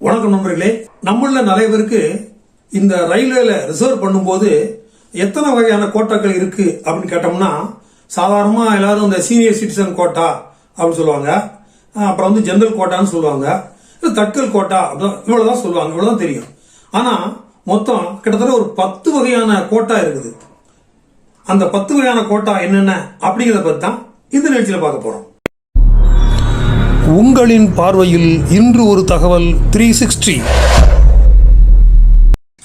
வணக்கம் நண்பர்களே. நம்மள நிறைய பேருக்கு இந்த ரயில்வேல ரிசர்வ் பண்ணும்போது எத்தனை வகையான கோட்டாக்கள் இருக்கு அப்படின்னு கேட்டோம்னா சாதாரணமா எல்லாரும் இந்த சீனியர் சிட்டிசன் கோட்டா அப்படின்னு சொல்லுவாங்க. அப்புறம் வந்து ஜென்ரல் கோட்டான்னு சொல்லுவாங்க. தட்கல் கோட்டா அப்படி- இவ்வளவுதான் சொல்லுவாங்க இவ்வளவுதான் தெரியும். ஆனா மொத்தம் கிட்டத்தட்ட ஒரு பத்து வகையான கோட்டா இருக்குது. அந்த பத்து வகையான கோட்டா என்னென்ன அப்படிங்கிறத பத்தி தான் இந்த நிகழ்ச்சியில பார்க்க போறோம். உங்களின் பார்வையில் இன்று ஒரு தகவல் த்ரீ சிக்ஸ்டி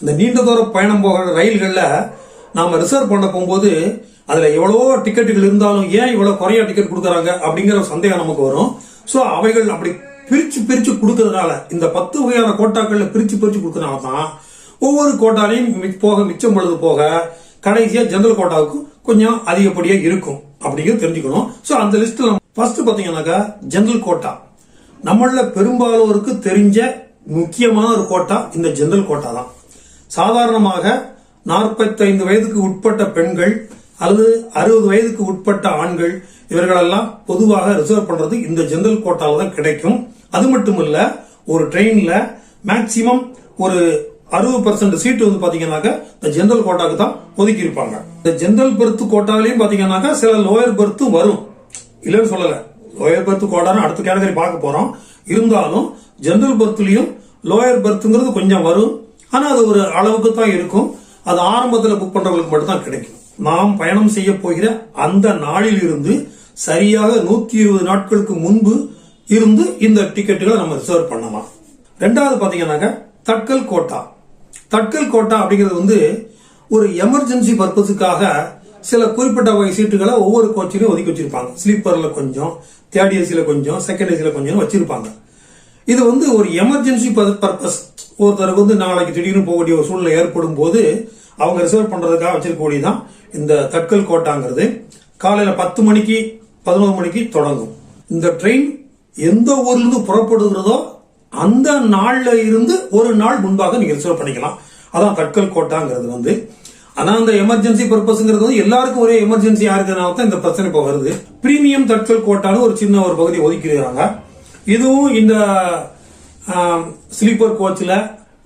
இந்த நீண்ட தூர பயணம் போகிற ரயில்களில் நாம் ரிசர்வ் பண்ண போகும்போது அதில் எவ்வளோ டிக்கெட்டுகள் இருந்தாலும் ஏன் இவ்வளோ குறைய டிக்கெட் கொடுக்குறாங்க அப்படிங்கிற சந்தேகம் நமக்கு வரும். ஸோ அவைகள் அப்படி பிரித்து பிரித்து கொடுக்கறதுனால இந்த பத்து வகையான கோட்டாக்களில் பிரித்து பிரித்து கொடுக்கறனால தான் ஒவ்வொரு கோட்டாலையும் போக மிச்சம் பொழுது போக கடைசியாக ஜெனரல் கோட்டாவுக்கு கொஞ்சம் அதிகப்படியாக இருக்கும். அப்படிங்கிறது தெரிஞ்சுக்கணும். ஸோ அந்த லிஸ்ட்ல ஃபர்ஸ்ட் பாத்தீங்கன்னாக்கா ஜெனரல் கோட்டா நம்மள பெரும்பாலோருக்கு தெரிஞ்ச முக்கியமான ஒரு கோட்டா இந்த ஜெனரல் கோட்டா தான். சாதாரணமாக 45 வயதுக்கு உட்பட்ட பெண்கள் அல்லது அறுபது வயதுக்கு உட்பட்ட ஆண்கள் இவர்களெல்லாம் பொதுவாக ரிசர்வ் பண்றது இந்த ஜெனரல் கோட்டாவில் தான் கிடைக்கும். அது மட்டும் இல்ல ஒரு ட்ரெயின்ல மேக்சிமம் ஒரு அறுபது பர்சன்ட் சீட்டு வந்து பாத்தீங்கன்னாக்கா இந்த ஜெனரல் கோட்டாக்கு தான் ஒதுக்கி இருப்பாங்க இந்த ஜெனரல் பெர்த் கோட்டாலையும் பாத்தீங்கன்னாக்கா சில லோயர் பெர்த்தும் வரும். இல்லைன்னு சொல்லல. லோயர் பர்த் கோட்டான்னு அடுத்த கேட்டகரி பார்க்க போறோம். இருந்தாலும் ஜென்ரல் பர்த்லேயும் லோயர் பர்த்துங்கிறது கொஞ்சம் வரும். ஆனா அது ஒரு அளவுக்கு தான் இருக்கும். அது ஆரம்பத்தில் புக் பண்றவங்களுக்கு மட்டும் தான் கிடைக்கும். நாம் பயணம் செய்ய போகிற அந்த நாளில் இருந்து சரியாக நூத்தி இருபது நாட்களுக்கு முன்பு இருந்து இந்த டிக்கெட்டுகளை நம்ம ரிசர்வ் பண்ணலாம். ரெண்டாவது பாத்தீங்கன்னாக்க தட்கல் கோட்டா. தட்கல் கோட்டா அப்படிங்கிறது வந்து ஒரு எமர்ஜென்சி பர்பஸுக்காக சில குறிப்பிட்ட வகை சீட்டுகளை ஒவ்வொரு கோச்சிலையும் ஒதுக்கி வச்சிருப்பாங்க. ஸ்லீப்பர்ல கொஞ்சம் தேர்ட் ஏசியில் கொஞ்சம் செகண்ட் ஏசியில் கொஞ்சம் வச்சிருப்பாங்க. இது வந்து ஒரு எமர்ஜென்சி பர்பஸ் ஒருத்தருக்கு வந்து நாளைக்கு திடீர்னு போகக்கூடிய ஒரு சூழ்நிலை ஏற்படும் போது அவங்க ரிசர்வ் பண்றதுக்காக வச்சிருக்கக்கூடியதான் இந்த தட்கல் கோட்டாங்கிறது. காலையில பத்து மணிக்கு பதினோரு மணிக்கு தொடங்கும். இந்த ட்ரெயின் எந்த ஊர்லேருந்து புறப்படுகிறதோ அந்த நாள்ல இருந்து ஒரு நாள் முன்பாக நீங்க ரிசர்வ் பண்ணிக்கலாம். அதான் தட்கல் கோட்டாங்கிறது வந்து. ஆனா அந்த எமர்ஜென்சி பர்பஸ்ங்கிறது வந்து எல்லாருக்கும் ஒரே எமர்ஜென்சி இருக்கிறதுனால தான் இந்த பிரச்சனை இப்போ வருது. பிரீமியம் தட்கல் கோட்டான்னு ஒரு சின்ன ஒரு பகுதி ஒதுக்கிடுறாங்க இதுவும் இந்த ஸ்லீப்பர் கோச்சில்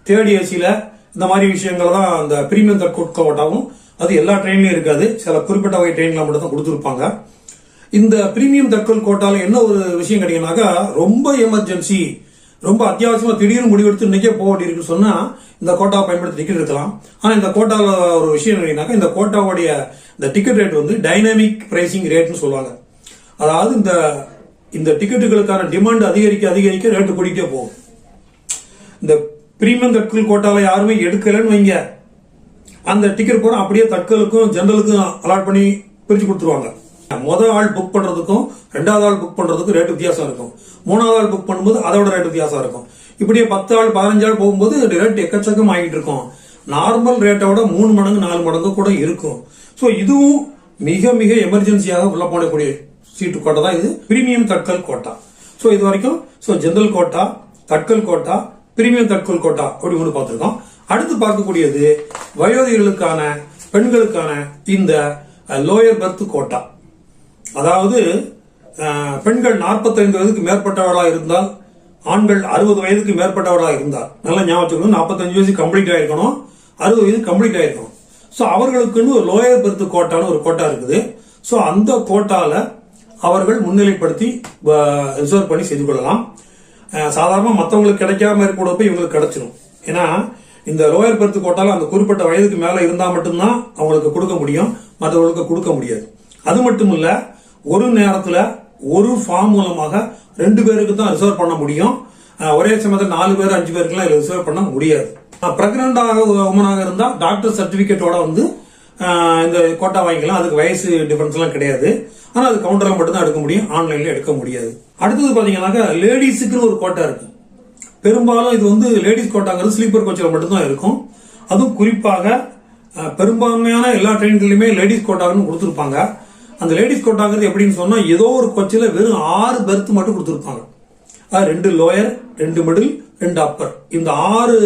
தேர்ட் ஏசியில் இந்த மாதிரி விஷயங்கள் தான் அந்த பிரீமியம் தட்கல் கோட்டாவும் அது எல்லா ட்ரெயின்லையும் இருக்காது. சில குறிப்பிட்ட வகை ட்ரெயின்ல மட்டும் தான் கொடுத்துருப்பாங்க. இந்த பிரீமியம் தட்கல் கோட்டால என்ன ஒரு விஷயம் கிடைக்குனாக்கா ரொம்ப எமர்ஜென்சி ரொம்ப அத்தியாவசியமா திடீர்னு முடிவெடுத்து இன்னைக்கே போக வேண்டியிருக்குன்னு சொன்னா இந்த கோட்டாவை பயன்படுத்தி டிக்கெட் எடுக்கலாம். ஆனா இந்த கோட்டாவில் ஒரு விஷயம் என்னன்னாக்கா இந்த கோட்டாவுடைய இந்த டிக்கெட் ரேட் வந்து டைனாமிக் பிரைசிங் ரேட்னு சொல்லுவாங்க. அதாவது இந்த இந்த டிக்கெட்டுகளுக்கான டிமாண்ட் அதிகரிக்க அதிகரிக்க ரேட்டு கூடிக்கிட்டே போகும். இந்த பிரீமியம் தட்கல் கோட்டாவில் யாருமே எடுக்கலன்னு வைங்க. அந்த டிக்கெட் பூரா அப்படியே தட்கலுக்கும் ஜென்ரலுக்கும் அலாட் பண்ணி பிரிச்சு கொடுத்துருவாங்க. முதல் ஆள் புக் பண்றதுக்கும் ரெண்டாவது ஆள் புக் பண்றதுக்கும் ரேட் வித்தியாசம் இருக்கும். மூணாவது ஆள் புக் பண்ணும்போது அதோட ரேட் வித்தியாசம் இருக்கும். இப்படியே பத்து ஆள் பதினஞ்சு ஆள் போகும்போது ரேட் எக்கச்சக்கம் ஆகிட்டு இருக்கும். நார்மல் ரேட்டோட மூணு மடங்கு நாலு மடங்கு கூட இருக்கும். ஸோ இதுவும் மிக மிக எமர்ஜென்சியாக உள்ள போடக்கூடிய சீட்டு கோட்டை தான் இது. Premium Tatkal quota. ஸோ இது வரைக்கும் so general quota Tatkal quota premium Tatkal quota அப்படி ஒன்று பார்த்துருக்கோம். அடுத்து பார்க்கக்கூடியது வயோதிகளுக்கான பெண்களுக்கான இந்த லோயர் பர்த் கோட்டா. அதாவது பெண்கள் 45 வயதுக்கு மேற்பட்டவர்களாக இருந்தால் ஆண்கள் அறுபது வயதுக்கு மேற்பட்டவர்களாக இருந்தால் நல்லா ஞாபகம் நாற்பத்தஞ்சு வயசு கம்ப்ளீட் ஆயிருக்கணும் அறுபது வயது கம்ப்ளீட் ஆயிருக்கணும். ஸோ அவர்களுக்குன்னு ஒரு லோயர் பெருத்து கோட்டான்னு ஒரு கோட்டா இருக்குது. ஸோ அந்த கோட்டால அவர்கள் முன்னிலைப்படுத்தி ரிசர்வ் பண்ணி செய்து கொள்ளலாம். சாதாரணமாக மற்றவங்களுக்கு கிடைக்காம இருக்கிறப்ப இவங்களுக்கு கிடைச்சிடும் ஏன்னா இந்த லோயர் பெர்த் கோட்டால அந்த குறிப்பிட்ட வயதுக்கு மேலே இருந்தால் மட்டும்தான் அவங்களுக்கு கொடுக்க முடியும் மற்றவங்களுக்கு கொடுக்க முடியாது. அது மட்டும் இல்லை ஒரு நேரத்தில் ஒரு ஃபார்ம் மூலமாக ரெண்டு பேருக்கு தான் ரிசர்வ் பண்ண முடியும். ஒரே சமயத்தில் நாலு பேர் அஞ்சு பேருக்குலாம் ரிசர்வ் பண்ண முடியாது. பிரெக்னண்டாக உமனாக இருந்தால் டாக்டர் சர்டிஃபிகேட்டோட வந்து இந்த கோட்டா வாங்கிக்கலாம். அதுக்கு வயசு டிஃபரன்ஸ்லாம் கிடையாது. ஆனால் அது கவுண்டரில் மட்டும்தான் எடுக்க முடியும். ஆன்லைனில் எடுக்க முடியாது. அடுத்தது பார்த்தீங்கன்னாக்கா லேடிஸுக்குன்னு ஒரு கோட்டா இருக்கு. பெரும்பாலும் இது வந்து லேடிஸ் கோட்டாங்கிறது ஸ்லீப்பர் கோச்சில் மட்டும்தான் இருக்கும். அதுவும் குறிப்பாக பெரும்பான்மையான எல்லா ட்ரெயின்கள்லையுமே லேடிஸ் கோட்டாங்கன்னு கொடுத்துருப்பாங்க. அந்த லேடிஸ் கோட்டாங்கிறது எப்படின்னு சொன்னால் ஏதோ ஒரு கோச்சில் வெறும் ஆறு பெர்த் மட்டும் கொடுத்துருப்பாங்க. ரெண்டு லோயர் ரெண்டு மிடில் ரெண்டு அப்பர் இந்த ஆறு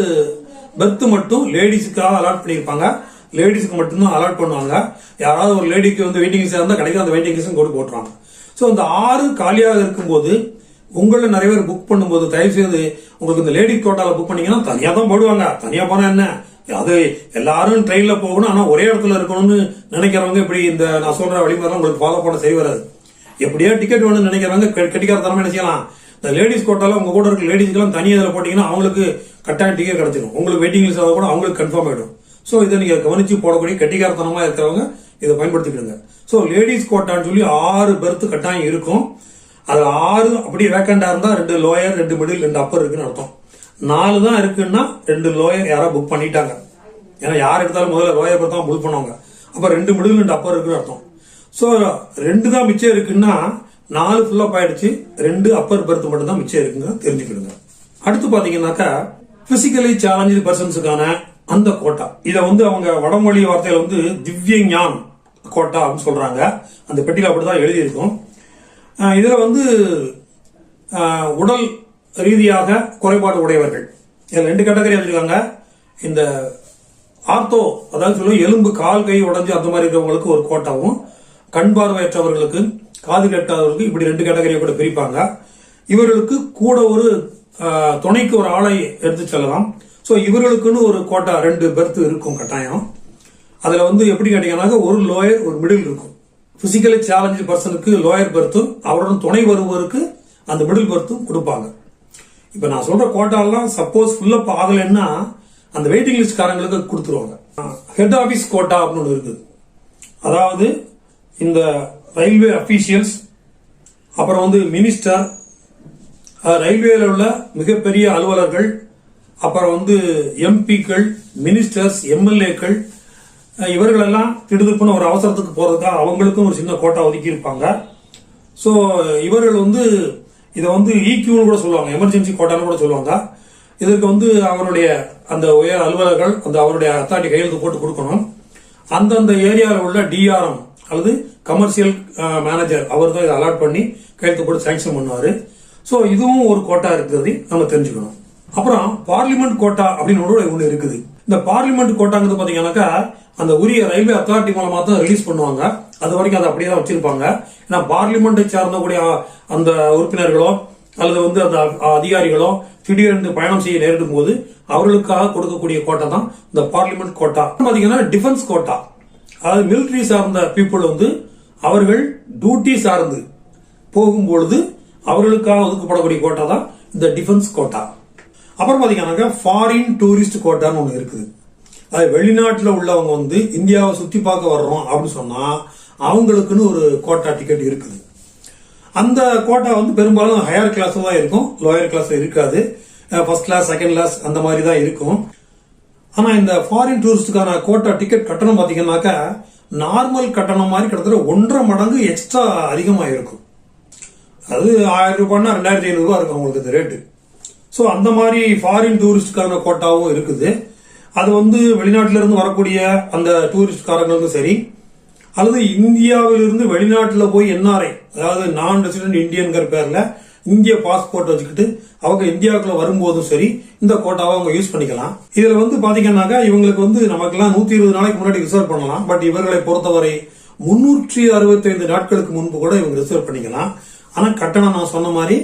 பெர்த் மட்டும் லேடிஸுக்காக அலாட் பண்ணியிருப்பாங்க. லேடிஸுக்கு மட்டும்தான் அலாட் பண்ணுவாங்க. யாராவது ஒரு லேடிக்கு வந்து வெயிட்டிங் லிஸ்ட் இருந்தால் கிடைக்கும் அந்த வெயிட்டிங் லிஸ்ட் கொண்டு போட்டுருவாங்க. ஸோ அந்த ஆறு காலியாக இருக்கும்போது உங்களில் நிறைய பேர் புக் பண்ணும்போது தயவு செய்து உங்களுக்கு இந்த லேடிஸ் கோட்டாவில் புக் பண்ணீங்கன்னா தனியாக தான் போடுவாங்க. தனியாக போனால் என்ன? அது எல்லாரும் ட்ரெயினில் போகணும் ஆனால் ஒரே இடத்துல இருக்கணும்னு நினைக்கிறவங்க இப்படி இந்த நான் சொல்கிற வழிமுறைலாம் உங்களுக்கு ஃபாலோ பண்ண சரி வராது. எப்படியா டிக்கெட் வேணும்னு நினைக்கிறவங்க கெ- கெட்டிக்காரத்தனமா என்ன செய்யலாம்? இந்த லேடிஸ் கோட்டால உங்கள் கூட இருக்க லேடிஸ்க்கெல்லாம் தனியாக இதில் போட்டிங்கன்னா அவங்களுக்கு கட்டாயம் டிக்கெட் கிடைச்சிடும் உங்களுக்கு வெயிட்டிங் லிஸ்ட் கூட அவங்களுக்கு கன்ஃபார்ம் ஆகிடும் ஸோ இதை நீங்கள் கவனித்து போடக்கூடிய கட்டிக்காரத்தனமாக இருக்கிறவங்க இதை பயன்படுத்திக்கிடுங்க. ஸோ லேடிஸ் கோட்டான்னு சொல்லி ஆறு பெர்த்து கட்டாயம் இருக்கும். அது ஆறு அப்படி வேக்கண்டாக இருந்தால் ரெண்டு லோயர் ரெண்டு மிடில் ரெண்டு அப்பர் இருக்குன்னு அர்த்தம். நாலு தான் இருக்குன்னா ரெண்டு லோயர் யாரோ புக் பண்ணிட்டாங்க. ஏன்னா யார் எடுத்தாலும் முதல்ல லோயர் பர்த் தான் புக் பண்ணுவாங்க. அப்போ ரெண்டு மிடில் ரெண்டு அப்பர் இருக்குன்னு அர்த்தம். ஸோ ரெண்டு தான் மிச்சம் இருக்குன்னா நாலு ஃபுல்லப் ஆயிடுச்சு. ரெண்டு அப்பர் பெர்த் மட்டும் தான் மிச்சம் இருக்குங்க தெரிஞ்சுக்கிடுங்க. அடுத்து பார்த்தீங்கன்னாக்கா பிசிக்கலி சேலஞ்சு பர்சன்ஸுக்கான அந்த கோட்டா இதை வந்து அவங்க வடமொழி வார்த்தையில வந்து திவ்ய ஞான் கோட்டா அப்படின்னு சொல்றாங்க. அந்த பெட்டியில் அப்படிதான் எழுதியிருக்கும். அஹ் வந்து உடல் ரீதியாக குறைபாடு உடையவர்கள். இதில் ரெண்டு கேட்டகரி வச்சிருக்காங்க. இந்த ஆர்த்தோ அதாவது சொல்லுவோம் எலும்பு கால் கை உடஞ்சி அந்த மாதிரி இருக்கிறவங்களுக்கு ஒரு கோட்டாவும் கண் பார்வையற்றவர்களுக்கு காது கேட்டாதவர்களுக்கு இப்படி ரெண்டு கேட்டகரியை கூட பிரிப்பாங்க. இவர்களுக்கு கூட ஒரு துணைக்கு ஒரு ஆளை எடுத்து செல்லலாம். ஸோ இவர்களுக்குன்னு ஒரு கோட்டா ரெண்டு பெர்த் இருக்கும் கட்டாயம். அதில் வந்து எப்படி கேட்டீங்கன்னாக்க ஒரு லோயர் ஒரு மிடில் இருக்கும். பிசிக்கலி சேலஞ்சு பர்சனுக்கு லோயர் பெர்த்தும் அவருடன் துணை வருபவருக்கு அந்த மிடில் பெர்த்தும் கொடுப்பாங்க. இப்போ நான் சொல்ற கோட்டாலாம் சப்போஸ் ஃபுல்லப் ஆகலைன்னா அந்த வெயிட்டிங் லிஸ்ட் காரங்களுக்கு கொடுத்துருவாங்க. ஹெட் ஆஃபீஸ் கோட்டா அப்படின்னு ஒன்று இருக்குது. அதாவது இந்த ரயில்வே அஃபீஷியல்ஸ் அப்புறம் வந்து மினிஸ்டர் ரயில்வேல உள்ள மிகப்பெரிய அலுவலர்கள் அப்புறம் வந்து எம்பிக்கள் மினிஸ்டர்ஸ் எம்எல்ஏக்கள் இவர்களெல்லாம் திடுதுப்புன்னு ஒரு அவசரத்துக்கு போகிறதுக்காக அவங்களுக்கும் ஒரு சின்ன கோட்டா ஒதுக்கி இருப்பாங்க ஸோ இவர்கள் வந்து இதை வந்து e ஈக்யூன்னு கூட சொல்லுவாங்க. எமர்ஜென்சி கோட்டான்னு கூட சொல்லுவாங்க. இதற்கு வந்து அவருடைய அந்த உயர் அலுவலர்கள் அந்த அவருடைய அத்தாட்டி கையெழுத்து போட்டு கொடுக்கணும். அந்தந்த ஏரியாவில் உள்ள டிஆர்எம் அல்லது கமர்ஷியல் மேனேஜர் அவர் தான் இதை அலாட் பண்ணி கையெழுத்து போட்டு சாங்ஷன் பண்ணுவார். ஸோ இதுவும் ஒரு கோட்டா இருக்கிறது நம்ம தெரிஞ்சுக்கணும். அப்புறம் பார்லிமெண்ட் கோட்டா அப்படின்னு ஒரு ஒன்று இருக்குது. இந்த பார்லிமெண்ட் கோட்டாங்கிறது பார்த்தீங்கன்னாக்கா அந்த உரிய ரயில்வே அத்தாரிட்டி மூலமா தான் ரிலீஸ் பண்ணுவாங்க. அது வரைக்கும் அதை அப்படியே தான் வச்சிருப்பாங்க. ஏன்னா பார்லிமெண்ட்டை சார்ந்தக்கூடிய அந்த உறுப்பினர்களோ அல்லது வந்து அந்த அதிகாரிகளோ திடீரென்று பயணம் செய்ய நேரிடும் போது அவர்களுக்காக கொடுக்கக்கூடிய கோட்டா தான் இந்த பார்லிமெண்ட் கோட்டா. பார்த்தீங்கன்னா டிஃபென்ஸ் கோட்டா. அதாவது மிலிட்டரி சார்ந்த பீப்புள் வந்து அவர்கள் டியூட்டி சார்ந்து போகும்பொழுது அவர்களுக்காக ஒதுக்கப்படக்கூடிய கோட்டா தான் இந்த டிஃபென்ஸ் கோட்டா. அப்புறம் பார்த்தீங்கன்னாக்கா ஃபாரின் டூரிஸ்ட் கோட்டான்னு ஒன்று இருக்குது. அது வெளிநாட்டில் உள்ளவங்க வந்து இந்தியாவை சுற்றி பார்க்க வர்றோம் அப்படின்னு சொன்னால் அவங்களுக்குன்னு ஒரு கோட்டா டிக்கெட் இருக்குது. அந்த கோட்டா வந்து பெரும்பாலும் ஹையர் கிளாஸில் தான் இருக்கும் லோயர் கிளாஸ் இருக்காது. ஃபர்ஸ்ட் கிளாஸ் செகண்ட் கிளாஸ் அந்த மாதிரி தான் இருக்கும். ஆனால் இந்த ஃபாரின் டூரிஸ்டுக்கான கோட்டா டிக்கெட் கட்டணம் பார்த்தீங்கன்னாக்கா நார்மல் கட்டணம் மாதிரி கிட்டத்தட்ட ஒன்றரை மடங்கு எக்ஸ்ட்ரா அதிகமாக இருக்கும் அது ஆயிரம் ரூபாய்னா ரெண்டாயிரத்தி ஐநூறுரூவா இருக்கும் அவங்களுக்கு இந்த ரேட்டு ஸோ அந்த மாதிரி ஃபாரின் டூரிஸ்டுக்கான கோட்டாவும் இருக்குது. அது வந்து வெளிநாட்டிலிருந்து வரக்கூடிய அந்த டூரிஸ்ட்காரங்களுக்கும் சரி அல்லது இந்தியாவிலிருந்து வெளிநாட்டில் போய் என்ஆர்ஐ அதாவது நான் ரெசிடென்ட் இந்தியன்கிற பேரில் இந்திய பாஸ்போர்ட் வச்சுக்கிட்டு அவங்க இந்தியாவுக்குள்ள வரும்போதும் சரி இந்த கோட்டாவை அவங்க யூஸ் பண்ணிக்கலாம். இதில் வந்து பார்த்தீங்கன்னாக்கா இவங்களுக்கு வந்து நமக்கெல்லாம் நூற்றி இருபது நாளைக்கு முன்னாடி ரிசர்வ் பண்ணலாம். பட் இவர்களை பொறுத்தவரை முன்னூற்றி அறுபத்தைந்து நாட்களுக்கு முன்பு கூட இவங்க ரிசர்வ் பண்ணிக்கலாம். ஆனால் கட்டணம் நான் சொன்ன மாதிரி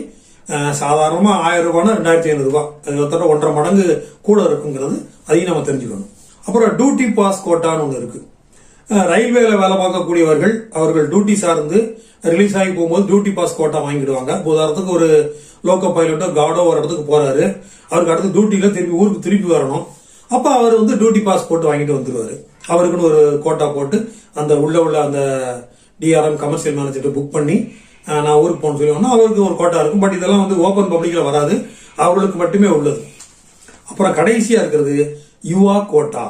சாதாரணமாக ஆயிரம் ரூபாய்னா ரெண்டாயிரத்தி ஐநூறுரூவா ரூபாய் கிட்டத்தட்ட ஒன்றரை மடங்கு கூட இருக்குங்கிறது அதையும் நம்ம தெரிஞ்சுக்கணும். அப்புறம் டியூட்டி பாஸ் கோட்டான்னு ஒன்று இருக்கு. ரயில்வேல வேலை பார்க்கக்கூடியவர்கள் அவர்கள் டியூட்டி சார்ந்து ரிலீஸ் ஆகி போகும்போது டியூட்டி பாஸ் கோட்டா வாங்கிடுவாங்க. உதாரணத்துக்கு ஒரு லோக்கோ பைலட்டோ கார்டோ ஒரு இடத்துக்கு போறாரு. அவருக்கு அடுத்து டியூட்டியில திருப்பி ஊருக்கு திருப்பி வரணும். அப்போ அவர் வந்து டியூட்டி பாஸ் போட்டு வாங்கிட்டு வந்துருவாரு. அவருக்குன்னு ஒரு கோட்டா போட்டு அந்த உள்ள உள்ள அந்த டிஆர்எம் கமர்ஷியல் மேனேஜர் புக் பண்ணி நான் ஊருக்கு போகணும்னு சொல்லுவாங்கன்னா அவருக்கு ஒரு கோட்டா இருக்கும். பட் இதெல்லாம் வந்து ஓப்பன் பப்ளிக்கில் வராது. அவர்களுக்கு மட்டுமே உள்ளது. அப்புறம் கடைசியாக இருக்கிறது யுவா கோட்டா.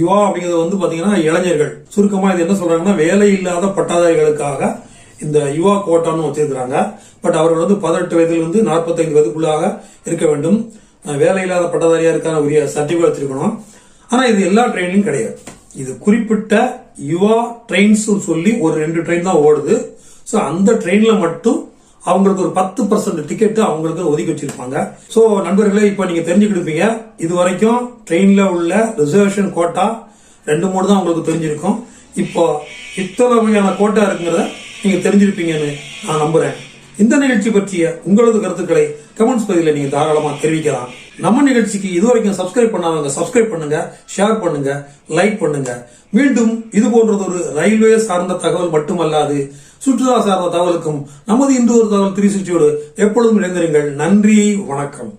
யுவா அப்படிங்கிறது வந்து பார்த்தீங்கன்னா இளைஞர்கள். சுருக்கமாக இது என்ன சொல்கிறாங்கன்னா வேலை இல்லாத பட்டாதாரிகளுக்காக இந்த யுவா கோட்டான்னு வச்சிருக்கிறாங்க. பட் அவர்கள் வந்து பதினெட்டு வயதிலிருந்து நாற்பத்தைந்து வயதுக்குள்ளாக இருக்க வேண்டும். வேலையில்லாத வேலை இல்லாத இருக்கான உரிய சர்டிஃபிகேட் வச்சிருக்கணும். ஆனால் இது எல்லா ட்ரெயின்லையும் கிடையாது. இது குறிப்பிட்ட யுவா ட்ரெயின்ஸ் சொல்லி ஒரு ரெண்டு ட்ரெயின் தான் ஓடுது. ஸோ அந்த ட்ரெயினில் மட்டும் அவங்களுக்கு ஒரு பத்து பர்சன்ட் டிக்கெட் அவங்களுக்கு ஒதுக்கி வச்சிருப்பாங்க. ஸோ நண்பர்களே இப்போ நீங்கள் தெரிஞ்சுக்கிட்டுப்பீங்க இது வரைக்கும் ட்ரெயினில் உள்ள ரிசர்வேஷன் கோட்டா ரெண்டு மூணு தான் உங்களுக்கு தெரிஞ்சிருக்கும். இப்போ இத்தனை வகையான கோட்டா இருக்குங்கிறத நீங்கள் தெரிஞ்சிருப்பீங்கன்னு நான் நம்புகிறேன் இந்த நிகழ்ச்சி பற்றிய உங்களது கருத்துக்களை கமெண்ட்ஸ் பதிவில் நீங்கள் தாராளமாக தெரிவிக்கலாம். நம்ம நிகழ்ச்சிக்கு இதுவரைக்கும் சப்ஸ்கிரைப் பண்ணாதவங்க சப்ஸ்கிரைப் பண்ணுங்க ஷேர் பண்ணுங்க லைக் பண்ணுங்க. மீண்டும் இது போன்றதொரு ரயில்வே சார்ந்த தகவல் மட்டுமல்லாது சுற்றுலா சார்ந்த தகவலுக்கும் நமது இந்து ஒரு தகவல் த்ரீ சிக்ஸ்டியோடு எப்பொழுதும் இணைந்திருங்கள். நன்றி வணக்கம்.